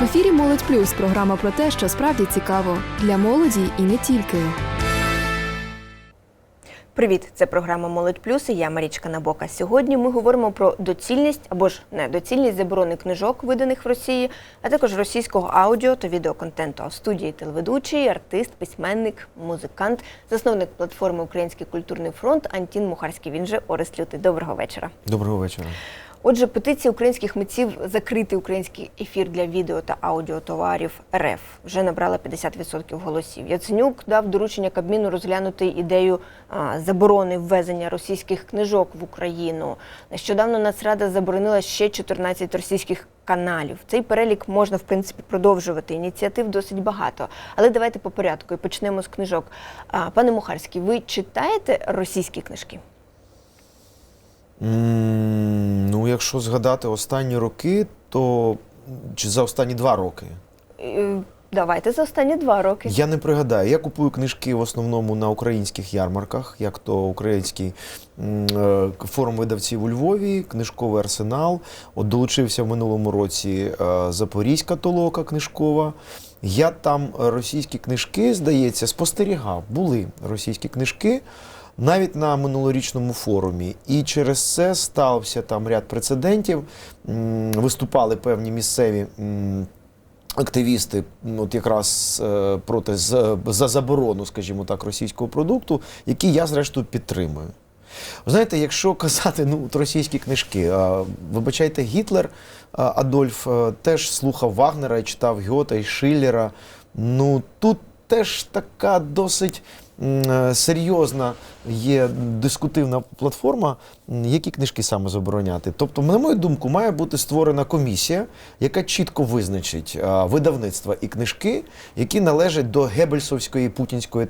В ефірі Молодь Плюс програма про те, що справді цікаво для молоді і не тільки. Привіт, це програма Молодь Плюс і я Марічка Набока. Сьогодні ми говоримо про доцільність або ж недоцільність заборони книжок, виданих в Росії, а також російського аудіо та відеоконтенту. А в студії телеведучий, артист, письменник, музикант, засновник платформи Український культурний фронт Антін Мухарський. Він же Орест Лютий. Доброго вечора. Доброго вечора. Отже, петиція українських митців закрити український ефір для відео та аудіотоварів РФ вже набрала 50% голосів. Яценюк дав доручення Кабміну розглянути ідею заборони ввезення російських книжок в Україну. Нещодавно Нацрада заборонила ще 14 російських каналів. Цей перелік можна в принципі продовжувати. Ініціатив досить багато. Але давайте по порядку і почнемо з книжок. Пане Мухарський, ви читаєте російські книжки? М, Ну, якщо згадати останні роки, то чи за останні два роки? Е, Давайте за останні два роки. Я не пригадаю. Я купую книжки в основному на українських ярмарках, як то український е, форум видавців у Львові, книжковий арсенал. От долучився в минулому році е, Запорізька толока книжкова. Я там російські книжки, здається, спостерігав. Були російські книжки. Навіть на минулорічному форумі, і через це стався там ряд прецедентів. Виступали певні місцеві активісти, от якраз е, проти за заборону, скажімо так, російського продукту, які я зрештою підтримую. Знаєте, якщо казати ну, от російські книжки, вибачайте, Гітлер Адольф е, теж слухав Вагнера і читав Гьота і Шиллера. Ну тут теж така досить серйозна є дискутивна платформа, які книжки саме забороняти. Тобто, на мою думку, має бути створена комісія, яка чітко визначить а, видавництва і книжки, які належать до гебельсовської путінської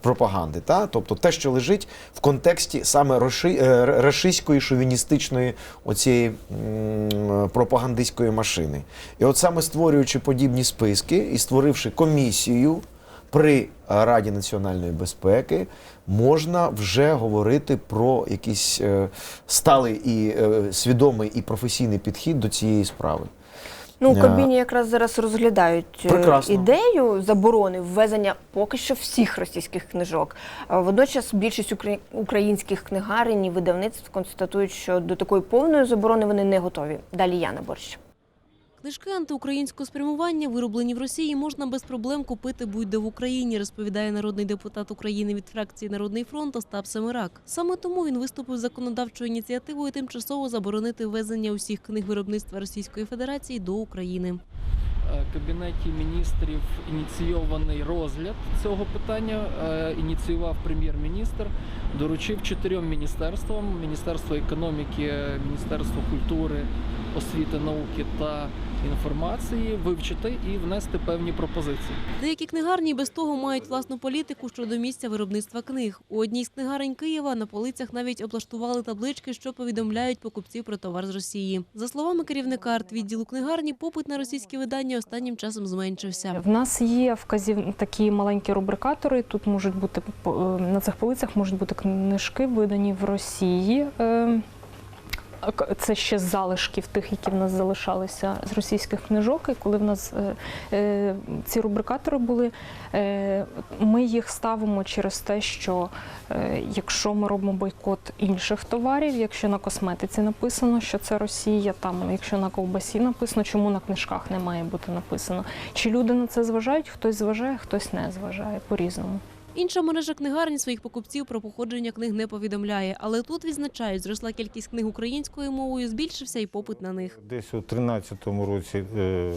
пропаганди. Та? Тобто те, що лежить в контексті саме е, рашистської шовіністичної оцієї пропагандистської машини. І от саме створюючи подібні списки і створивши комісію при Раді національної безпеки, можна вже говорити про якийсь е, сталий і е, свідомий і професійний підхід до цієї справи. Ну, в Е, Кабміні якраз зараз розглядають Прекрасно. ідею заборони ввезення поки що всіх російських книжок. Водночас більшість українських книгарень і видавництв констатують, що до такої повної заборони вони не готові. Далі Яна Борщ. Книжки антиукраїнського спрямування, вироблені в Росії, можна без проблем купити будь-де в Україні, розповідає народний депутат України від фракції Народний фронт Остап Семирак. Саме тому він виступив з законодавчою ініціативою тимчасово заборонити ввезення усіх книг виробництва Російської Федерації до України. Е, Кабінеті міністрів ініційований розгляд цього питання. е, Ініціював прем'єр-міністр, доручив чотирьом міністерствам: Міністерство економіки, Міністерство культури, освіти, науки та інформації вивчити і внести певні пропозиції. Деякі книгарні без того мають власну політику щодо місця виробництва книг. У одній з книгарень Києва на полицях навіть облаштували таблички, що повідомляють покупців про товар з Росії. За словами керівника арт-відділу книгарні, попит на російські видання останнім часом зменшився. В нас є вказів такі маленькі рубрикатори. Тут можуть бути по- е, на цих полицях можуть бути книжки, видані в Росії. Це ще з залишків тих, які в нас залишалися з російських книжок. І коли в нас е, е, ці рубрикатори були, е, ми їх ставимо через те, що е, якщо ми робимо бойкот інших товарів, якщо на косметиці написано, що це Росія, там якщо на ковбасі написано, чому на книжках не має бути написано. Чи люди на це зважають? Хтось зважає, хтось не зважає по-різному. Інша мережа книгарень своїх покупців про походження книг не повідомляє, але тут відзначають, зросла кількість книг українською мовою, збільшився і попит на них. Десь у 13-му році е,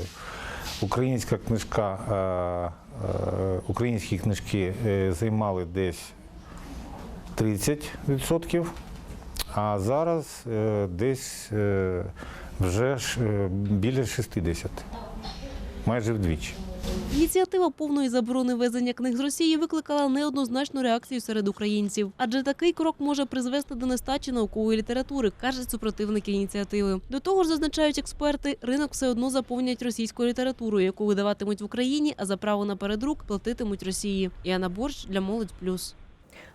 українська книжка, е, е, українські книжки займали десь 30%, а зараз десь вже біля 60%, майже вдвічі. Ініціатива повної заборони везення книг з Росії викликала неоднозначну реакцію серед українців, адже такий крок може призвести до нестачі наукової літератури, кажуть супротивники ініціативи. До того ж, зазначають експерти, ринок все одно заповнять російською літературою, яку видаватимуть в Україні, а за право на передрук платитимуть Росії. Яна Борщ для молодь плюс.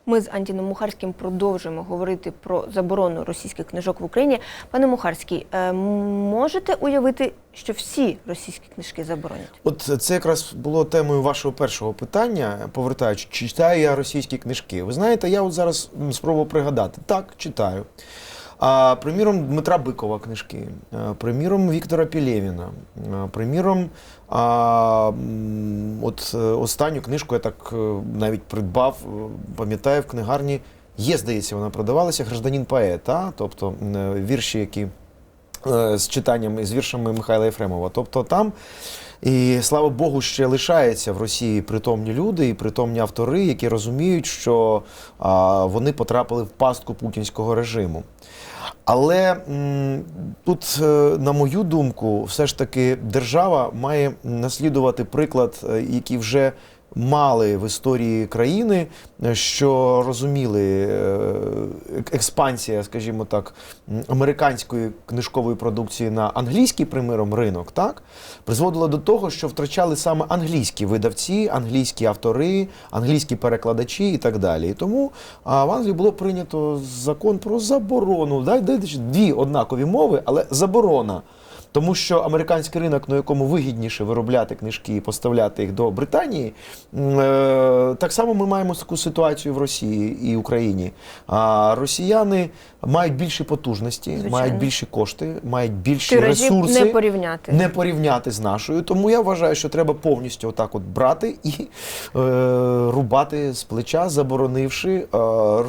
Ми з Антіном Мухарським продовжуємо говорити про заборону російських книжок в Україні. Пане Мухарський, е, можете уявити, що всі російські книжки заборонять? От це якраз було темою вашого першого питання, повертаючи, чи читаю я російські книжки. Ви знаєте, я от зараз спробував пригадати. Так, читаю. А, приміром, Дмитра Бикова книжки, приміром, Віктора Пілєвіна, приміром, а, от е, останню книжку я так е, навіть придбав, е, пам'ятаю, в книгарні. Є, здається, вона продавалася гражданин поет, та? тобто вірші, які з читанням з віршами Михайла Єфремова. Тобто там, і слава Богу, ще лишається в Росії притомні люди і притомні автори, які розуміють, що вони потрапили в пастку путінського режиму. Але тут, е, на мою думку, все ж таки держава має наслідувати приклад, е, який вже мали в історії країни, що розуміли е, експансія, скажімо так, американської книжкової продукції на англійський приміром ринок, так призводила до того, що втрачали саме англійські видавці, англійські автори, англійські перекладачі і так далі. І тому в Англії було прийнято закон про заборону. Да, де- де- дві однакові мови, але заборона. Тому що американський ринок, на якому вигідніше виробляти книжки і поставляти їх до Британії, е, так само ми маємо таку ситуацію в Росії і Україні. А росіяни мають більші потужності, Звичайно. мають більші кошти, мають більші Тиражів ресурси не порівняти. не порівняти з нашою. Тому я вважаю, що треба повністю отак от брати і е, рубати з плеча, заборонивши е,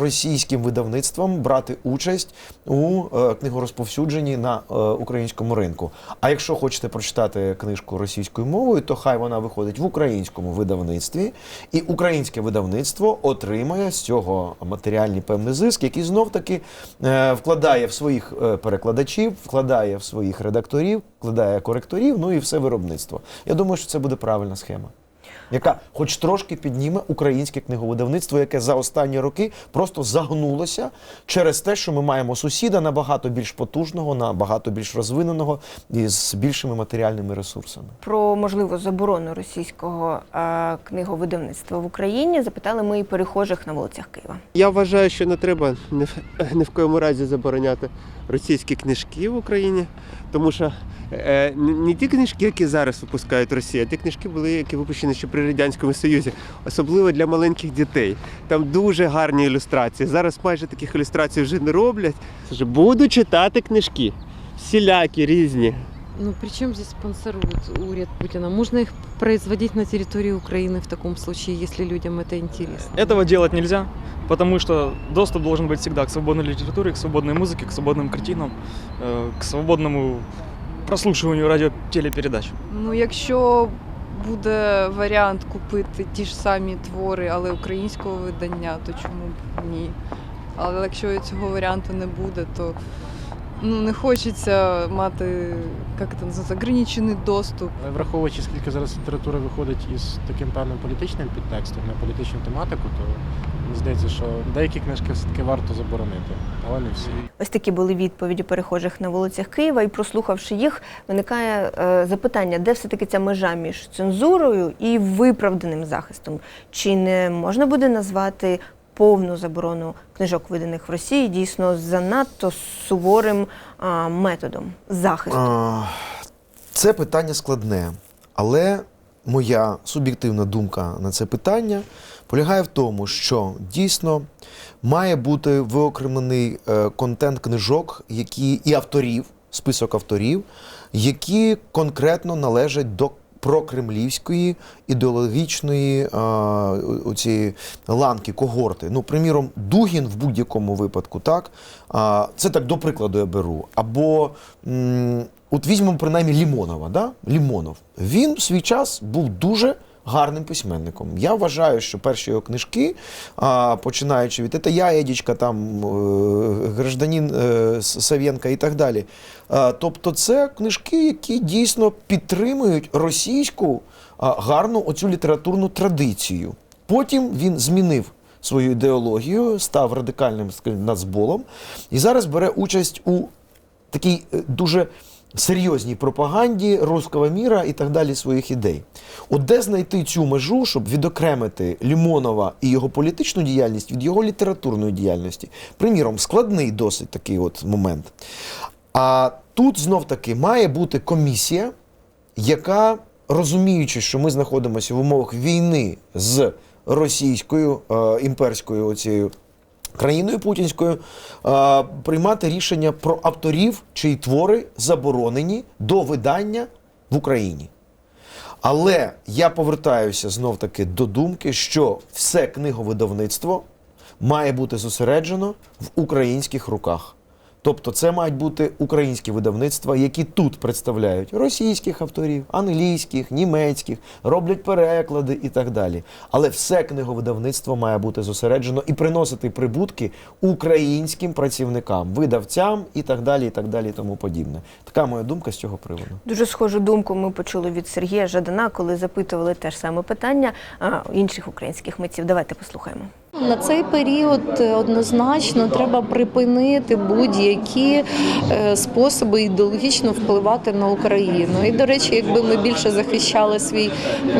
російським видавництвам брати участь у е, книгорозповсюдженні на е, українському ринку. А якщо хочете прочитати книжку російською мовою, то хай вона виходить в українському видавництві, і українське видавництво отримає з цього матеріальні певний зиск, який знов таки е, вкладає в своїх е, перекладачів, вкладає в своїх редакторів, вкладає коректорів, ну і все виробництво. Я думаю, що це буде правильна схема. Яка хоч трошки підніме українське книговидавництво, яке за останні роки просто загнулося через те, що ми маємо сусіда набагато більш потужного, набагато більш розвиненого і з більшими матеріальними ресурсами. Про можливу заборону російського е, книговидавництва в Україні запитали ми і перехожих на вулицях Києва. Я вважаю, що не треба ні в, ні в коєму разі забороняти російські книжки в Україні, тому що е, не ті книжки, які зараз випускають Росія, а ті книжки були, які випущені ще при Радянському Союзі, особливо для маленьких дітей. Там дуже гарні ілюстрації. Зараз майже таких ілюстрацій вже не роблять. Скажу, Буду читати книжки. Всілякі різні. Ну, при чем здесь спонсирует уряд Путина? Можно их производить на территории Украины в таком случае, если людям это интересно? Этого делать нельзя, потому что доступ должен быть всегда к свободной литературе, к свободной музыке, к свободным картинам, э, к свободному прослушиванию радио-телепередач. Ну, якщо буде варіант купити ті ж самі твори, але українського видання, то чому б ні? Але якщо цього варіанту не буде, то ну, не хочеться мати як це називається, ограничений доступ. Враховуючи, скільки зараз література виходить із таким певним політичним підтекстом на політичну тематику, то мені здається, що деякі книжки все-таки варто заборонити, але не всі. Ось такі були відповіді перехожих на вулицях Києва. І прослухавши їх, виникає е, запитання, де все-таки ця межа між цензурою і виправданим захистом? Чи не можна буде назвати повну заборону книжок, виданих в Росії, дійсно занадто суворим а, методом захисту? Це питання складне, але моя суб'єктивна думка на це питання полягає в тому, що дійсно має бути виокремлений е, контент книжок, які і авторів, список авторів, які конкретно належать до прокремлівської ідеологічної а, о- ланки, когорти. Ну, приміром, Дугін в будь-якому випадку, так? А, це так до прикладу я беру. Або м, от візьмемо принаймні Лімонова. Да? Лімонов. Він в свій час був дуже гарним письменником. Я вважаю, що перші його книжки, починаючи від «Это я, Едічка», там е, гражданин е, Савєнка і так далі. Тобто, це книжки, які дійсно підтримують російську гарну оцю літературну традицію. Потім він змінив свою ідеологію, став радикальним нацболом і зараз бере участь у такій е, дуже серйозній пропаганді руського міра і так далі своїх ідей. От де знайти цю межу, щоб відокремити Лімонова і його політичну діяльність від його літературної діяльності? Приміром, складний досить такий от момент. А тут знов таки має бути комісія, яка, розуміючи, що ми знаходимося в умовах війни з російською е, імперською оцією країною путінською, е, приймати рішення про авторів, чиї твори заборонені до видання в Україні. Але я повертаюся знов таки до думки, що все книговидавництво має бути зосереджено в українських руках. Тобто це мають бути українські видавництва, які тут представляють російських авторів, англійських, німецьких, роблять переклади і так далі. Але все книговидавництво має бути зосереджено і приносити прибутки українським працівникам, видавцям і так далі, і так далі, і тому подібне. Така моя думка з цього приводу. Дуже схожу думку ми почули від Сергія Жадана, коли запитували те ж саме питання інших українських митців. Давайте послухаємо. На цей період е, однозначно треба припинити будь-які е, способи ідеологічно впливати на Україну. І, до речі, якби ми більше захищали свій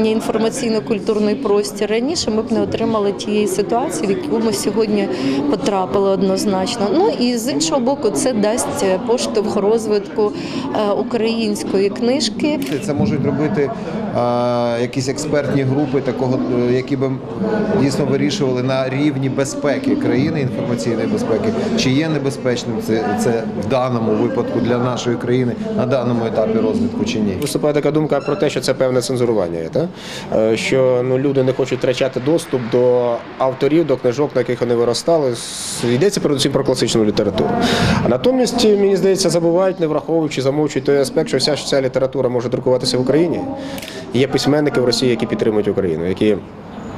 інформаційно-культурний простір раніше, ми б не отримали тієї ситуації, в яку ми сьогодні потрапили однозначно. Ну і з іншого боку, це дасть поштовх розвитку е, української книжки. Це можуть робити якісь експертні групи, такого, які б дійсно вирішували на рівні безпеки країни, інформаційної безпеки, чи є небезпечним це, це в даному випадку для нашої країни на даному етапі розвитку чи ні. Виступає така думка про те, що це певне цензурування, та? Е, що ну, люди не хочуть втрачати доступ до авторів, до книжок, на яких вони виростали. Йдеться передусім про класичну літературу. А натомість, мені здається, забувають, не враховуючи, замовчують той аспект, що вся ж ця література може друкуватися в Україні. Є письменники в Росії, які підтримують Україну, які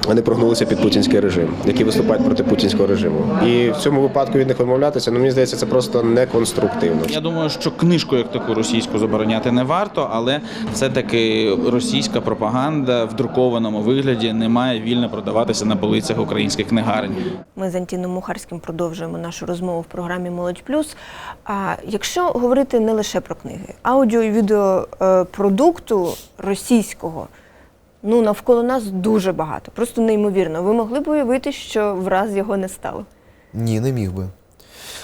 вони прогнулися під путінський режим, які виступають проти путінського режиму. І в цьому випадку від них відмовлятися, ну мені здається, це просто неконструктивно. Я думаю, що книжку як таку російську забороняти не варто, але все-таки російська пропаганда в друкованому вигляді не має вільно продаватися на полицях українських книгарень. Ми з Антіном Мухарським продовжуємо нашу розмову в програмі Молодь Плюс. А якщо говорити не лише про книги, аудіо і відео е, російського. Ну, навколо нас дуже багато, просто неймовірно. Ви могли б уявити, що враз його не стало. Ні, не міг би.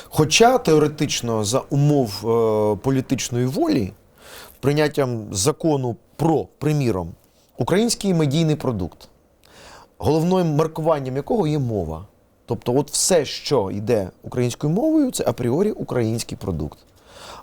Хоча теоретично за умов е, політичної волі, прийняттям закону про, приміром, український медійний продукт, головним маркуванням якого є мова. Тобто, от все, що йде українською мовою, це апріорі український продукт.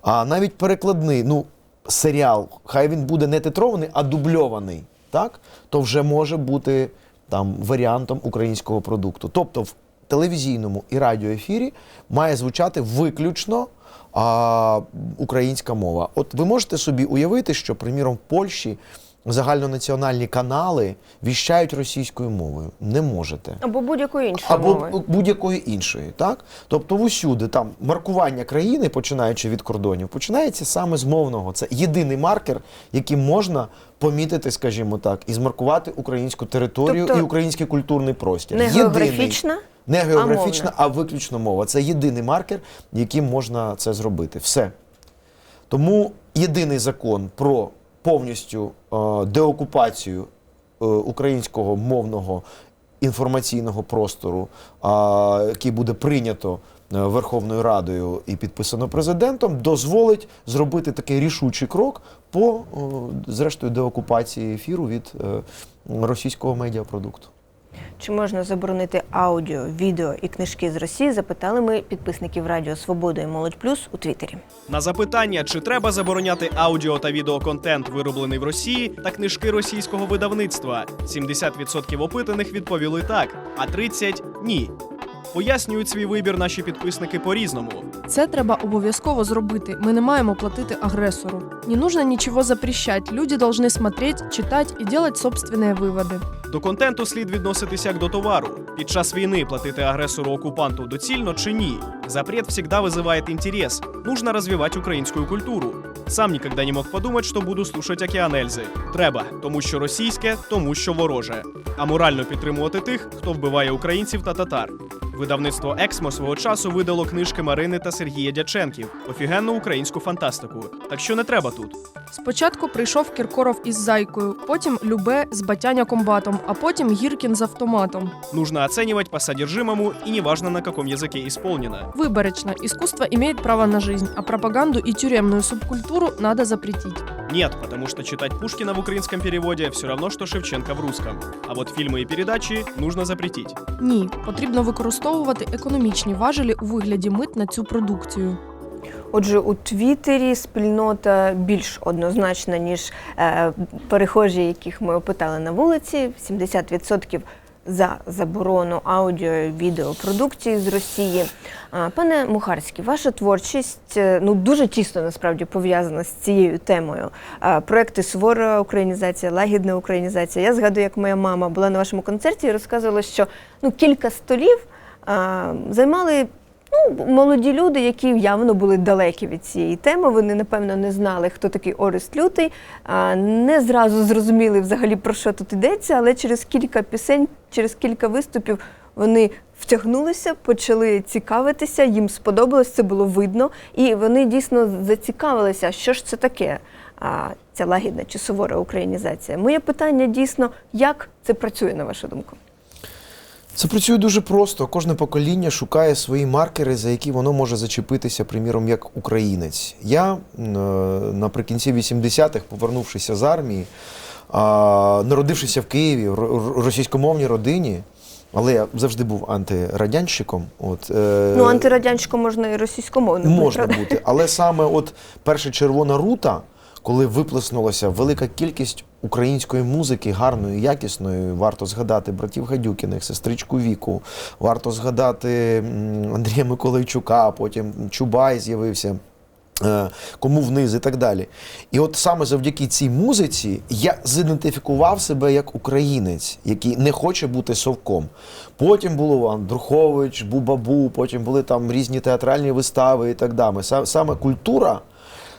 А навіть перекладний, ну, серіал, хай він буде не титрований, а дубльований, так? то вже може бути там варіантом українського продукту. Тобто в телевізійному і радіоефірі має звучати виключно а, українська мова. От ви можете собі уявити, що, приміром, в Польщі загальнонаціональні канали віщають російською мовою. Не можете. Або будь-якої іншої Або будь-якої іншої, так? Тобто усюди там маркування країни, починаючи від кордонів, починається саме з мовного. Це єдиний маркер, яким можна помітити, скажімо так, і змаркувати українську територію Тобто і український культурний простір. Не Єдиний. географічна, Не географічна, мовна. а виключно мова. Це єдиний маркер, яким можна це зробити. Все. Тому єдиний закон про повністю е, деокупацію е, українського мовного інформаційного простору, який буде прийнято е, Верховною Радою і підписано президентом, дозволить зробити такий рішучий крок по, зрештою, деокупації ефіру від російського медіапродукту. Чи можна заборонити аудіо, відео і книжки з Росії? Запитали ми підписників Радіо Свобода і Молодь Плюс у Твіттері. На запитання, чи треба забороняти аудіо та відеоконтент, вироблений в Росії, та книжки російського видавництва, 70% опитаних відповіли так, а 30% – ні. Пояснюють свій вибір наші підписники по-різному. Це треба обов'язково зробити. Ми не маємо платити агресору. Не нужно нічого запрещать. Люди должны смотреть, читать і делать собственные виводи. До контенту слід відноситися як до товару. Під час війни платити агресору окупанту доцільно чи ні? Запрет всегда вызывает интерес. Нужно развивать українську культуру. Сам ніколи не мог подумати, що буду слушать океан Ельзи. Треба, тому що російське, тому що вороже. А морально підтримувати тих, хто вбиває українців та татар. Видавництво Ексмо свого часу видало книжки Марини та Сергія Дяченків, офігенну українську фантастику. Так що не треба тут. Спочатку прийшов Кіркоров із зайкою, потім Любе з Батяня комбатом, а потім Гіркін з автоматом. Нужно оценивать по содержимому и неважно на каком языке исполнено. Выборочно. Искусство имеет право на жизнь, а пропаганду и тюремную субкультуру надо запретить. Нет, потому что читать Пушкина в украинском переводе все равно, что Шевченко в русском. А вот фильмы и передачи нужно запретить. Ні, потрібно використовувати економічні важелі у вигляді мит на цю продукцію. Отже, у Твіттері спільнота більш однозначна, ніж е, перехожі, яких ми опитали на вулиці. 70% за заборону аудіо і відеопродукції з Росії. А, Пане Мухарський, ваша творчість е, ну дуже тісно насправді пов'язана з цією темою. Проекти Сувора українізація, лагідна українізація. Я згадую, як моя мама була на вашому концерті і розказувала, що ну кілька столів займали Ну, молоді люди, які явно були далекі від цієї теми, вони напевно не знали, хто такий Орест Лютий, не зразу зрозуміли взагалі про що тут йдеться, але через кілька пісень, через кілька виступів вони втягнулися, почали цікавитися, їм сподобалось, це було видно, і вони дійсно зацікавилися, що ж це таке. А, ця лагідна чи сувора українізація. Моє питання дійсно, як це працює, на вашу думку? Це працює дуже просто. Кожне покоління шукає свої маркери, за які воно може зачепитися, приміром, як українець. Я е, наприкінці 80-х, повернувшися з армії, народившися в Києві, в російськомовній родині, але я завжди був антирадянщиком. От, е, Ну, антирадянсько можна і російськомовно. бути, Можна правда? бути, але саме от перша червона рута, коли виплеснулася велика кількість української музики, гарної, якісної, варто згадати братів Гадюкіних, сестричку Віку, варто згадати Андрія Миколайчука, потім Чубай з'явився. е, Кому вниз і так далі. І от саме завдяки цій музиці я зідентифікував себе як українець, який не хоче бути совком. Потім було Андрухович, Бубабу, потім були там різні театральні вистави і так далі. Саме культура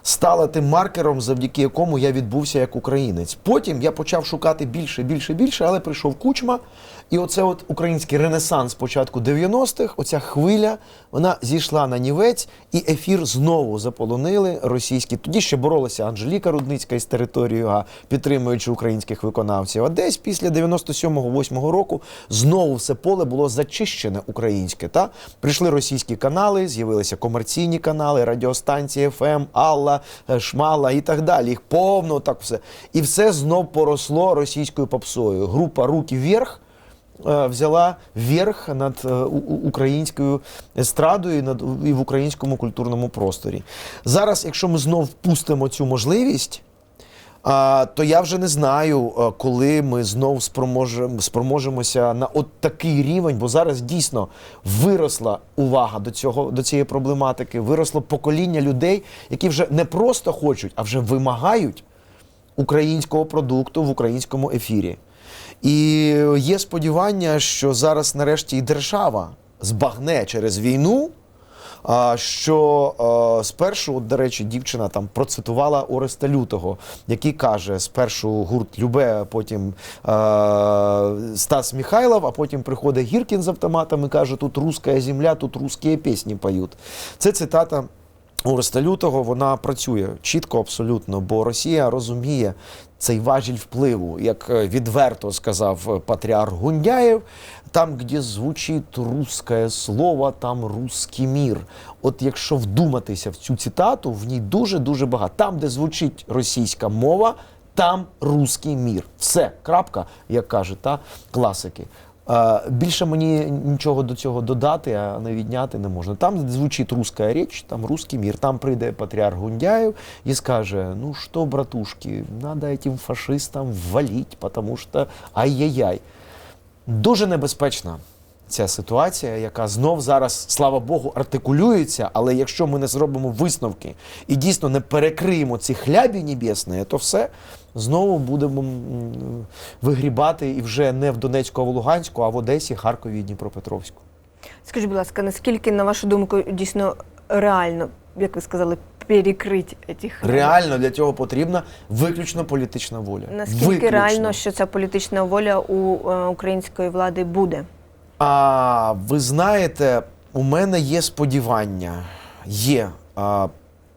стала тим маркером, завдяки якому я відбувся як українець. Потім я почав шукати більше, більше, більше, але прийшов кучма. І оце от український ренесанс початку 90-х, оця хвиля, вона зійшла на нівець, і ефір знову заполонили російські. Тоді ще боролася Анжеліка Рудницька із територією, га, підтримуючи українських виконавців. А десь після 97-8 року знову все поле було зачищене українське. Та? Прийшли російські канали, з'явилися комерційні канали, радіостанції ФМ, Алла, е, Шмала і так далі. Їх повно так все. І все знов поросло російською попсою. Група Руки вверх взяла верх над е, українською естрадою і, над, і в українському культурному просторі. Зараз, якщо ми знов впустимо цю можливість, а, то я вже не знаю, е, коли ми знов спроможем, спроможемося на от такий рівень, бо зараз дійсно виросла увага до цього до цієї проблематики, виросло покоління людей, які вже не просто хочуть, а вже вимагають українського продукту в українському ефірі. І є сподівання, що зараз нарешті і держава збагне через війну. А, що спершу, от, до речі, дівчина там процитувала Ореста Лютого, який каже: спершу гурт Любе, а потім е, Стас Михайлов, а потім приходить Гіркін з автоматом і каже: тут руська земля, тут русські пісні поють. Це цитата. Ореста Лютого вона працює чітко, абсолютно, бо Росія розуміє цей важіль впливу, як е, відверто сказав е, патріарх Гундяєв, там, де звучить русське слово, там русський мір. От якщо вдуматися в цю цитату, в ній дуже дуже багато. Там, де звучить російська мова, там русський мір. Все, крапка, як кажуть, та класики. Більше мені нічого до цього додати, а не відняти не можна. Там звучить руська річ, там русський мір. Там прийде патріарх Гундяєв і скаже: ну що, братушки, треба этим фашистам валіть, тому що ай-яй-яй. Дуже небезпечна ця ситуація, яка знов зараз, слава Богу, артикулюється. Але якщо ми не зробимо висновки і дійсно не перекриємо ці хлябі небесні, то все знову будемо вигрібати і вже не в Донецьку, а в Луганську, а в Одесі, Харкові і Дніпропетровську. Скажіть, будь ласка, наскільки, на вашу думку, дійсно реально, як ви сказали, перекрити цих Реально для цього потрібна виключно політична воля. Наскільки Виключно. реально, що ця політична воля у е, української влади буде? А ви знаєте, у мене є сподівання. Є. А,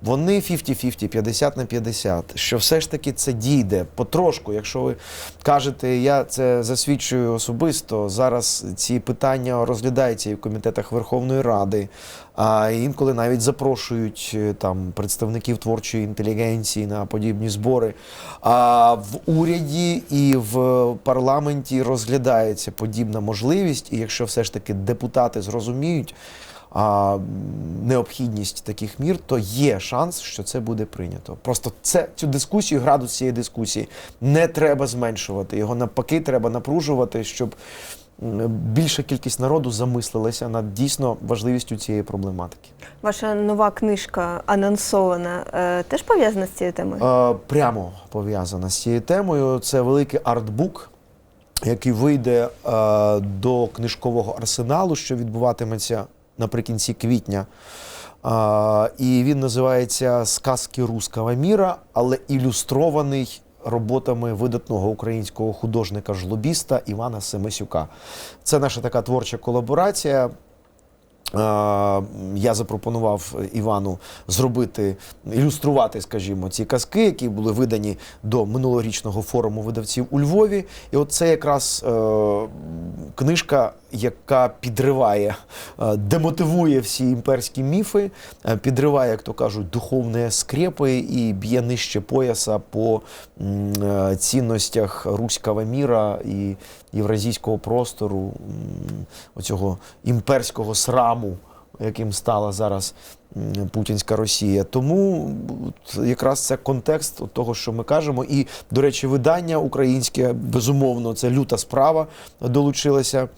вони 50-50, 50 на 50, що все ж таки це дійде потрошку. Якщо ви кажете, я це засвідчую особисто. Зараз ці питання розглядаються і в комітетах Верховної Ради, а інколи навіть запрошують е, там представників творчої інтелігенції на подібні збори. А в уряді і в парламенті розглядається подібна можливість, і якщо все ж таки депутати зрозуміють а, необхідність таких мір, то є шанс, що це буде прийнято. Просто це цю дискусію, градус цієї дискусії не треба зменшувати. Його навпаки, треба напружувати, щоб більша кількість народу замислилася над дійсно важливістю цієї проблематики. Ваша нова книжка анонсована е, теж пов'язана з цією темою? Е, прямо пов'язана з цією темою. Це великий артбук, який вийде е, до книжкового арсеналу, що відбуватиметься наприкінці квітня. Е, і він називається Сказки руского міра, але ілюстрований роботами видатного українського художника-жлобіста Івана Семисюка. Це наша така творча колаборація. Я запропонував Івану зробити, ілюструвати, скажімо, ці казки, які були видані до минулорічного форуму видавців у Львові. І от це якраз е, книжка, яка підриває, е, демотивує всі імперські міфи, е, підриває, як то кажуть, духовні скрепи і б'є нижче пояса по е, цінностях руського міра і євразійського простору, оцього імперського сраму, яким стала зараз путінська Росія. Тому якраз це контекст того, що ми кажемо. І, до речі, видання українське, безумовно, це люта справа долучилася.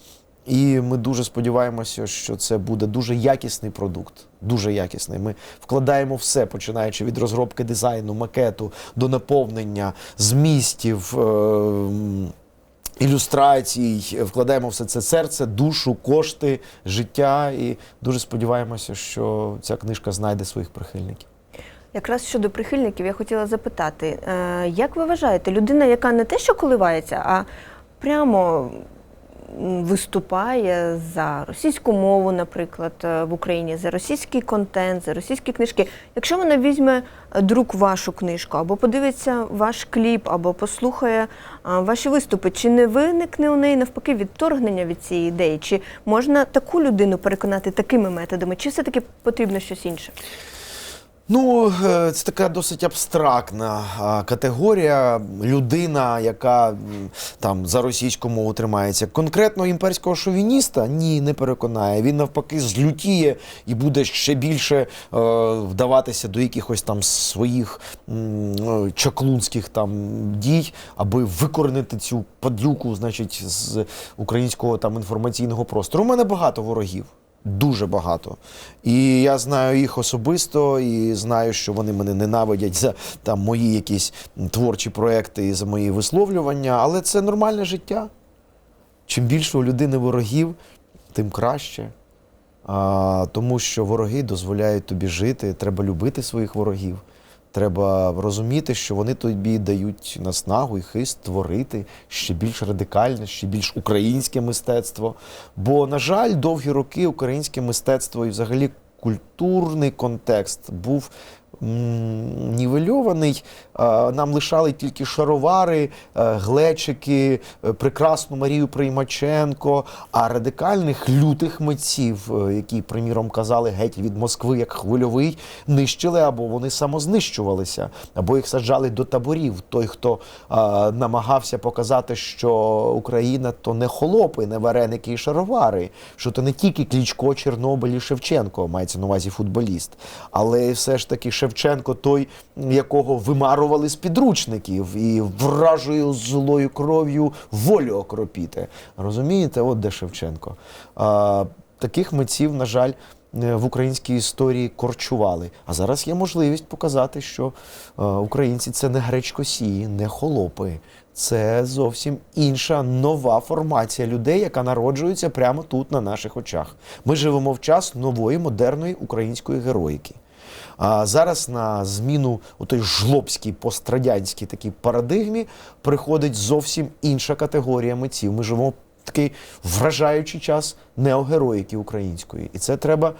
І ми дуже сподіваємося, що це буде дуже якісний продукт. Дуже якісний. Ми вкладаємо все, починаючи від розробки дизайну, макету до наповнення, змістів. е, ілюстрацій, вкладаємо все це серце, душу, кошти, життя. І дуже сподіваємося, що ця книжка знайде своїх прихильників. Якраз щодо прихильників, я хотіла запитати, е, як ви вважаєте, людина, яка не те, що коливається, а прямо виступає за російську мову, наприклад, е, в Україні, за російський контент, за російські книжки. Якщо вона візьме е, друк вашу книжку, або подивиться ваш кліп, або послухає ваші виступи, чи не виникне у неї навпаки відторгнення від цієї ідеї? Чи можна таку людину переконати такими методами, чи все-таки потрібно щось інше? Ну, е, це така досить абстрактна категорія. Людина, яка там за російську мову тримається. Конкретно імперського шовініста ні, не переконає. Він навпаки злютіє і буде ще більше е, вдаватися до якихось там своїх м, е, чаклунських там дій, аби викоренити цю падлюку, значить, з українського там інформаційного простору. У мене багато ворогів. Дуже багато. І я знаю їх особисто, і знаю, що вони мене ненавидять за там мої якісь творчі проекти і за мої висловлювання, але це нормальне життя. Чим більше у людини ворогів, тим краще. А, тому що вороги дозволяють тобі жити. Треба любити своїх ворогів. Треба розуміти, що вони тобі дають наснагу і хист творити ще більш радикальне, ще більш українське мистецтво. Бо, на жаль, довгі роки українське мистецтво і взагалі культурний контекст був нівельований. Е, Нам лишали тільки шаровари, е, глечики, е, прекрасну Марію Приймаченко, а радикальних лютих митців, які, приміром, казали геть від Москви як хвильовий, нищили або вони самознищувалися, або їх саджали до таборів. Той, хто намагався показати, що Україна то не холопи, не вареники і шаровари, що то не тільки Клічко, Чорнобиль і Шевченко, мається на увазі футболіст, але все ж таки Шевченко, той, якого вимарували з підручників і вражою злою кров'ю волю окропіти. Розумієте, от де Шевченко. А, таких митців, на жаль, е, в українській історії корчували. А зараз є можливість показати, що е, українці це не гречкосії, не холопи. Це зовсім інша нова формація людей, яка народжується прямо тут на наших очах. Ми живемо в час нової модерної української героїки. А зараз на зміну у той жлобській пострадянській такій парадигмі приходить зовсім інша категорія митців. Ми живемо в такий вражаючий час неогероїки української. І це треба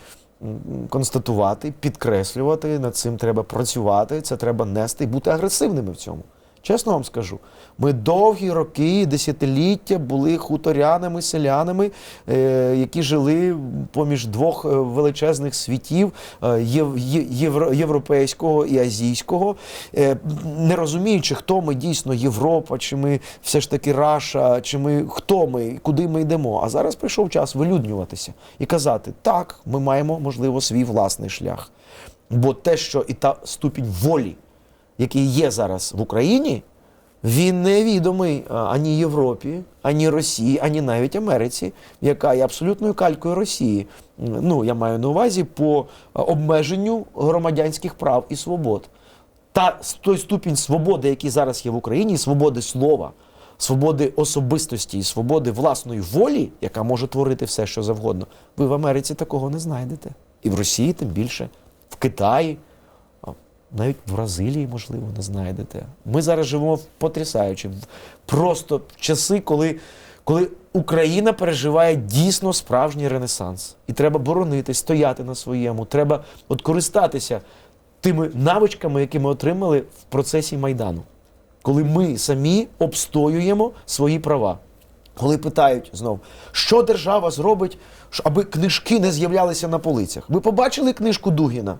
констатувати, підкреслювати, над цим треба працювати, це треба нести і бути агресивними в цьому. Чесно вам скажу, ми довгі роки, десятиліття були хуторянами, селянами, е, які жили поміж двох е, величезних світів е, європейського і азійського, не розуміючи, хто ми дійсно Європа, чи ми все ж таки Раша, чи ми хто ми, куди ми йдемо. А зараз прийшов час вилюднюватися і казати: так, ми маємо, можливо, свій власний шлях. Бо те, що і та ступінь волі, який є зараз в Україні, він не відомий ані Європі, ані Росії, ані навіть Америці, яка є абсолютною калькою Росії. Ну, я маю на увазі по обмеженню громадянських прав і свобод. Та той ступінь свободи, який зараз є в Україні, свободи слова, свободи особистості і свободи власної волі, яка може творити все, що завгодно, ви в Америці такого не знайдете. І в Росії тим більше, в Китаї. Навіть в Бразилії, можливо, не знайдете. Ми зараз живемо в потрясаючі, просто в часи, коли, коли Україна переживає дійсно справжній ренесанс. І треба боронити, стояти на своєму. Треба от користатися тими навичками, які ми отримали в процесі Майдану. Коли ми самі обстоюємо свої права. Коли питають знов, що держава зробить, аби книжки не з'являлися на полицях. Ви побачили книжку Дугіна?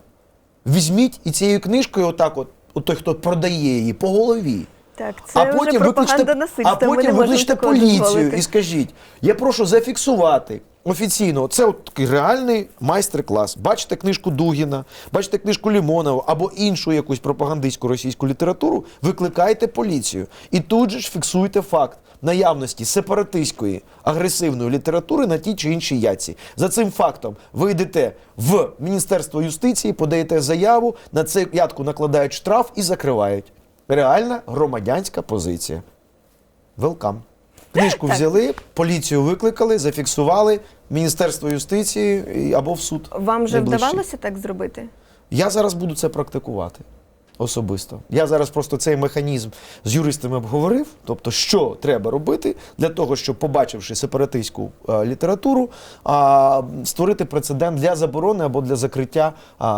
Візьміть і цією книжкою, отак, от, от той, хто продає її, по голові. Так, це а потім пропаганда викличте, насильства. а потім викличте поліцію дозволити. і скажіть: я прошу зафіксувати офіційно. Це от такий реальний майстер-клас. Бачите книжку Дугіна, бачите книжку Лімонова або іншу якусь пропагандистську російську літературу, викликайте поліцію і тут же ж фіксуйте факт. Наявності сепаратистської агресивної літератури на тій чи іншій яці. За цим фактом ви йдете в Міністерство юстиції, подаєте заяву, на цю ятку накладають штраф і закривають. Реальна громадянська позиція. Велкам. Книжку взяли, поліцію викликали, зафіксували, Міністерство юстиції або в суд. Вам вже вдавалося так зробити? Я зараз буду це практикувати особисто. Я зараз просто цей механізм з юристами обговорив. Тобто, що треба робити для того, щоб, побачивши сепаратистську е, літературу, створити прецедент для заборони або для закриття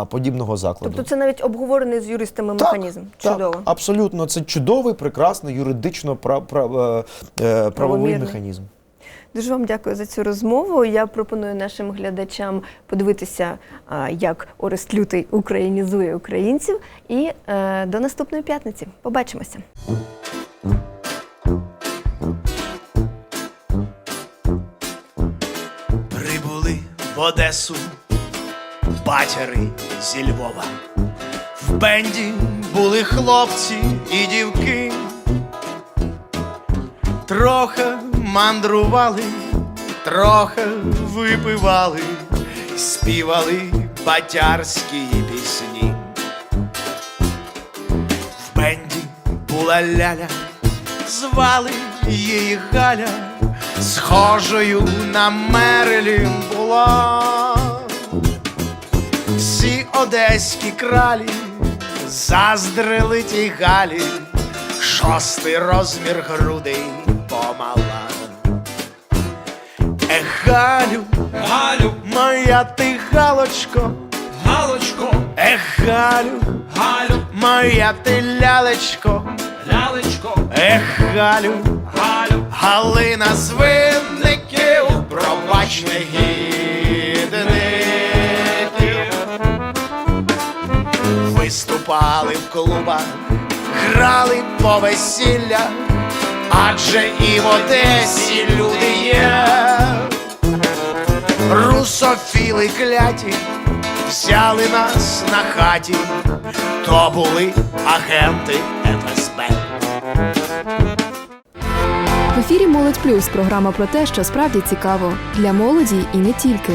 подібного закладу. Тобто це навіть обговорений з юристами механізм. Чудово. Так, абсолютно, це чудовий, прекрасний юридично прав, прав, е, е, правовий Правомірний. механізм. Дуже вам дякую за цю розмову. Я пропоную нашим глядачам подивитися, як Орест Лютий українізує українців. І е, до наступної п'ятниці. Побачимося. Прибули в Одесу батяри зі Львова. В бенді були хлопці і дівки. Трохи мандрували, трохи випивали, співали батярські пісні. В бенді була ляля, звали її Галя, схожою на Мерлін була. Всі одеські кралі заздрили тій Галі, шостий розмір грудей Ех, Галю, Галю, моя ти Галочко, Галочко, ех, Галю, Галю, моя ти лялечко, лялечко, ех, Галю, Галю, Галина з винників, пробач негідників. Виступали в клубах, грали по весіллях, адже і в Одесі люди є. Русофіли кляті взяли нас на хаті, то були агенти ФСБ. В ефірі Молодь Плюс програма про те, що справді цікаво для молоді і не тільки.